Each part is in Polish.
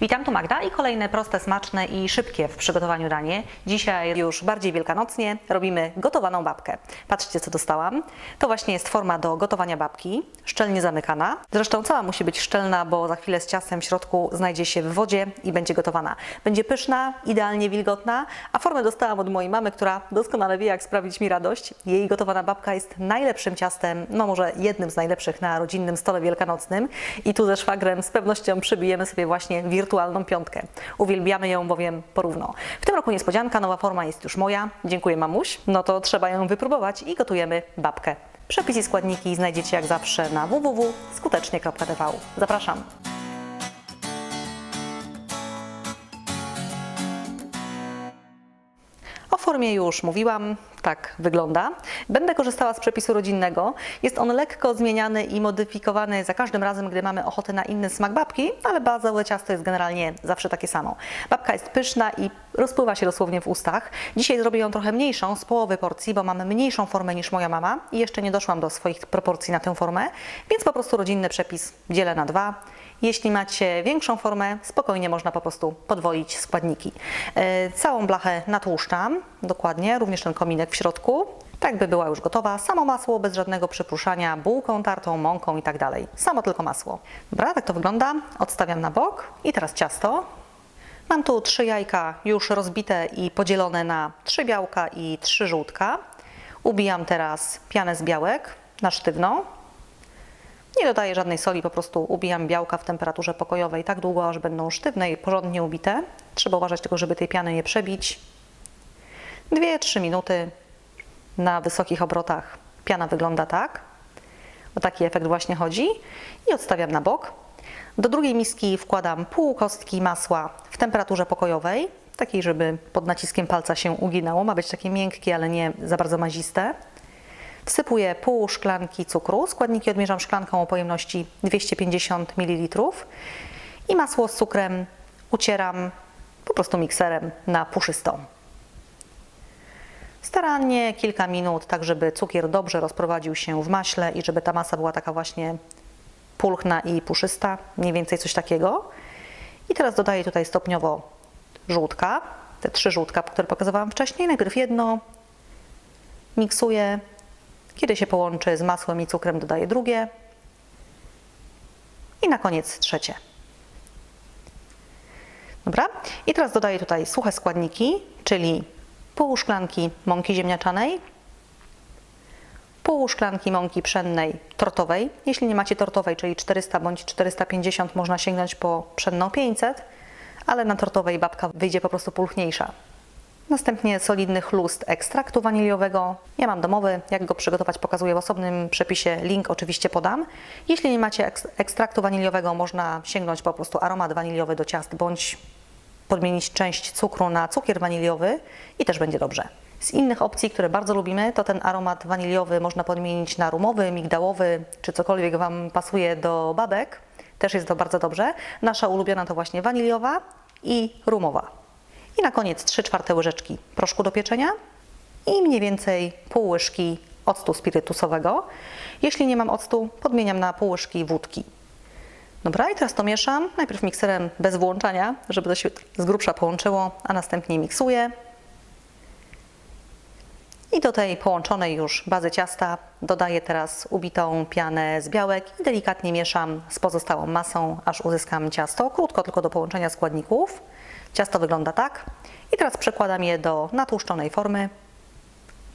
Witam, tu Magda i kolejne proste, smaczne i szybkie w przygotowaniu danie. Dzisiaj już bardziej wielkanocnie robimy gotowaną babkę. Patrzcie, co dostałam. To właśnie jest forma do gotowania babki, szczelnie zamykana. Zresztą cała musi być szczelna, bo za chwilę z ciastem w środku znajdzie się w wodzie i będzie gotowana. Będzie pyszna, idealnie wilgotna, a formę dostałam od mojej mamy, która doskonale wie, jak sprawić mi radość. Jej gotowana babka jest najlepszym ciastem, no może jednym z najlepszych na rodzinnym stole wielkanocnym i tu ze szwagrem z pewnością przybijemy sobie właśnie wirtualną piątkę. Uwielbiamy ją bowiem porówno. W tym roku niespodzianka, nowa forma jest już moja. Dziękuję mamuś. No to trzeba ją wypróbować i gotujemy babkę. Przepis i składniki znajdziecie jak zawsze na www.skutecznie.tv. Zapraszam. O formie już mówiłam, tak wygląda. Będę korzystała z przepisu rodzinnego. Jest on lekko zmieniany i modyfikowany za każdym razem, gdy mamy ochotę na inny smak babki, ale bazowe ciasto jest generalnie zawsze takie samo. Babka jest pyszna i rozpływa się dosłownie w ustach. Dzisiaj zrobię ją trochę mniejszą, z połowy porcji, bo mamy mniejszą formę niż moja mama i jeszcze nie doszłam do swoich proporcji na tę formę, więc po prostu rodzinny przepis dzielę na dwa. Jeśli macie większą formę, spokojnie można po prostu podwoić składniki. E, Całą blachę natłuszczam, dokładnie, również ten kominek w środku. Tak by była już gotowa. Samo masło, bez żadnego przypruszania, bułką tartą, mąką i tak dalej. Samo tylko masło. Dobra, tak to wygląda. Odstawiam na bok. I teraz ciasto. Mam tu trzy jajka już rozbite i podzielone na trzy białka i trzy żółtka. Ubijam teraz pianę z białek na sztywno. Nie dodaję żadnej soli, po prostu ubijam białka w temperaturze pokojowej tak długo, aż będą sztywne i porządnie ubite. Trzeba uważać tylko, żeby tej piany nie przebić. 2-3 minuty na wysokich obrotach. Piana wygląda tak. O taki efekt właśnie chodzi. I odstawiam na bok. Do drugiej miski wkładam pół kostki masła w temperaturze pokojowej, takiej, żeby pod naciskiem palca się uginało. Ma być takie miękkie, ale nie za bardzo maziste. Wsypuję pół szklanki cukru. Składniki odmierzam szklanką o pojemności 250 ml. I masło z cukrem ucieram po prostu mikserem na puszysto. Starannie kilka minut, tak żeby cukier dobrze rozprowadził się w maśle i żeby ta masa była taka właśnie pulchna i puszysta, mniej więcej coś takiego. I teraz dodaję tutaj stopniowo żółtka, te trzy żółtka, które pokazywałam wcześniej. Najpierw jedno, miksuję, kiedy się połączy z masłem i cukrem, dodaję drugie i na koniec trzecie. Dobra, i teraz dodaję tutaj suche składniki, czyli pół szklanki mąki ziemniaczanej, pół szklanki mąki pszennej tortowej. Jeśli nie macie tortowej, czyli 400 bądź 450, można sięgnąć po pszenną 500, ale na tortowej babka wyjdzie po prostu pulchniejsza. Następnie solidny chlust ekstraktu waniliowego. Ja mam domowy, jak go przygotować pokazuję w osobnym przepisie, link oczywiście podam. Jeśli nie macie eks- ekstraktu waniliowego, można sięgnąć po prostu aromat waniliowy do ciast, bądź podmienić część cukru na cukier waniliowy i też będzie dobrze. Z innych opcji, które bardzo lubimy, to ten aromat waniliowy można podmienić na rumowy, migdałowy, czy cokolwiek Wam pasuje do babek. Też jest to bardzo dobrze. Nasza ulubiona to właśnie waniliowa i rumowa. I na koniec 3 czwarte łyżeczki proszku do pieczenia i mniej więcej pół łyżki octu spirytusowego. Jeśli nie mam octu, podmieniam na pół łyżki wódki. Dobra, i teraz to mieszam. Najpierw mikserem bez włączania, żeby to się z grubsza połączyło, a następnie miksuję. I do tej połączonej już bazy ciasta dodaję teraz ubitą pianę z białek i delikatnie mieszam z pozostałą masą, aż uzyskam ciasto. Krótko tylko do połączenia składników. Ciasto wygląda tak. I teraz przekładam je do natłuszczonej formy.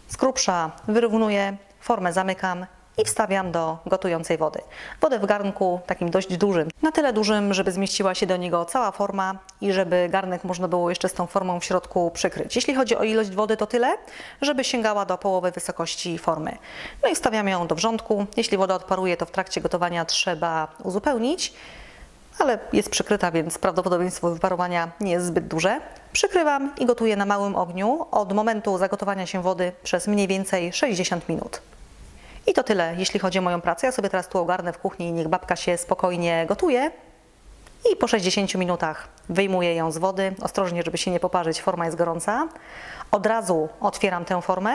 Z grubsza wyrównuję, formę zamykam i wstawiam do gotującej wody. Wodę w garnku takim dość dużym, na tyle dużym, żeby zmieściła się do niego cała forma i żeby garnek można było jeszcze z tą formą w środku przykryć. Jeśli chodzi o ilość wody, to tyle, żeby sięgała do połowy wysokości formy. No i wstawiam ją do wrzątku. Jeśli woda odparuje, to w trakcie gotowania trzeba uzupełnić ale jest przykryta, więc prawdopodobieństwo wyparowania nie jest zbyt duże. Przykrywam i gotuję na małym ogniu od momentu zagotowania się wody przez mniej więcej 60 minut. I to tyle, jeśli chodzi o moją pracę. Ja sobie teraz tu ogarnę w kuchni niech babka się spokojnie gotuje. I po 60 minutach wyjmuję ją z wody, ostrożnie, żeby się nie poparzyć, forma jest gorąca. Od razu otwieram tę formę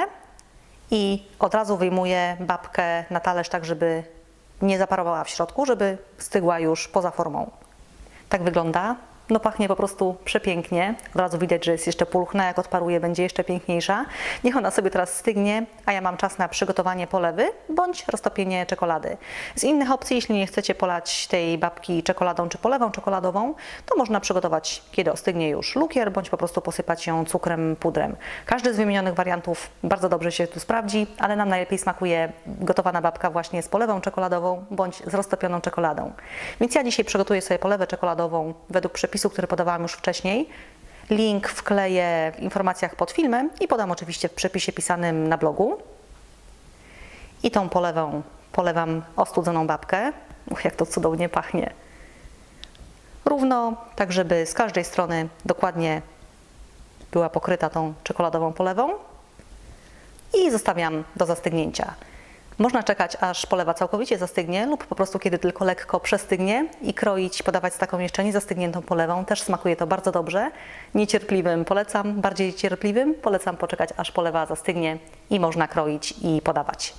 i od razu wyjmuję babkę na talerz, tak żeby nie zaparowała w środku, żeby stygła już poza formą. Tak wygląda. No pachnie po prostu przepięknie. Od razu widać, że jest jeszcze pulchna. Jak odparuje, będzie jeszcze piękniejsza. Niech ona sobie teraz stygnie, a ja mam czas na przygotowanie polewy bądź roztopienie czekolady. Z innych opcji, jeśli nie chcecie polać tej babki czekoladą czy polewą czekoladową, to można przygotować, kiedy ostygnie już lukier, bądź po prostu posypać ją cukrem, pudrem. Każdy z wymienionych wariantów bardzo dobrze się tu sprawdzi, ale nam najlepiej smakuje gotowana babka właśnie z polewą czekoladową bądź z roztopioną czekoladą. Więc ja dzisiaj przygotuję sobie polewę czekoladową według przepisu, który podawałam już wcześniej. Link wkleję w informacjach pod filmem i podam oczywiście w przepisie pisanym na blogu. I tą polewą polewam ostudzoną babkę. Uch, jak to cudownie pachnie. Równo, tak żeby z każdej strony dokładnie była pokryta tą czekoladową polewą. I zostawiam do zastygnięcia. Można czekać, aż polewa całkowicie zastygnie lub po prostu kiedy tylko lekko przestygnie i kroić, podawać z taką jeszcze niezastygniętą polewą. Też smakuje to bardzo dobrze. Niecierpliwym polecam, bardziej cierpliwym polecam poczekać, aż polewa zastygnie i można kroić i podawać.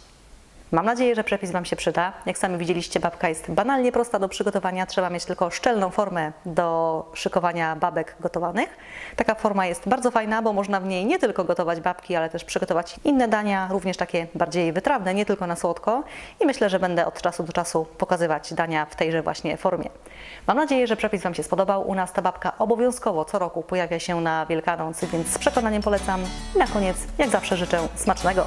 Mam nadzieję, że przepis Wam się przyda. Jak sami widzieliście, babka jest banalnie prosta do przygotowania. Trzeba mieć tylko szczelną formę do szykowania babek gotowanych. Taka forma jest bardzo fajna, bo można w niej nie tylko gotować babki, ale też przygotować inne dania, również takie bardziej wytrawne, nie tylko na słodko. I myślę, że będę od czasu do czasu pokazywać dania w tejże właśnie formie. Mam nadzieję, że przepis Wam się spodobał. U nas ta babka obowiązkowo co roku pojawia się na Wielkanoc, więc z przekonaniem polecam. I na koniec, jak zawsze, życzę smacznego.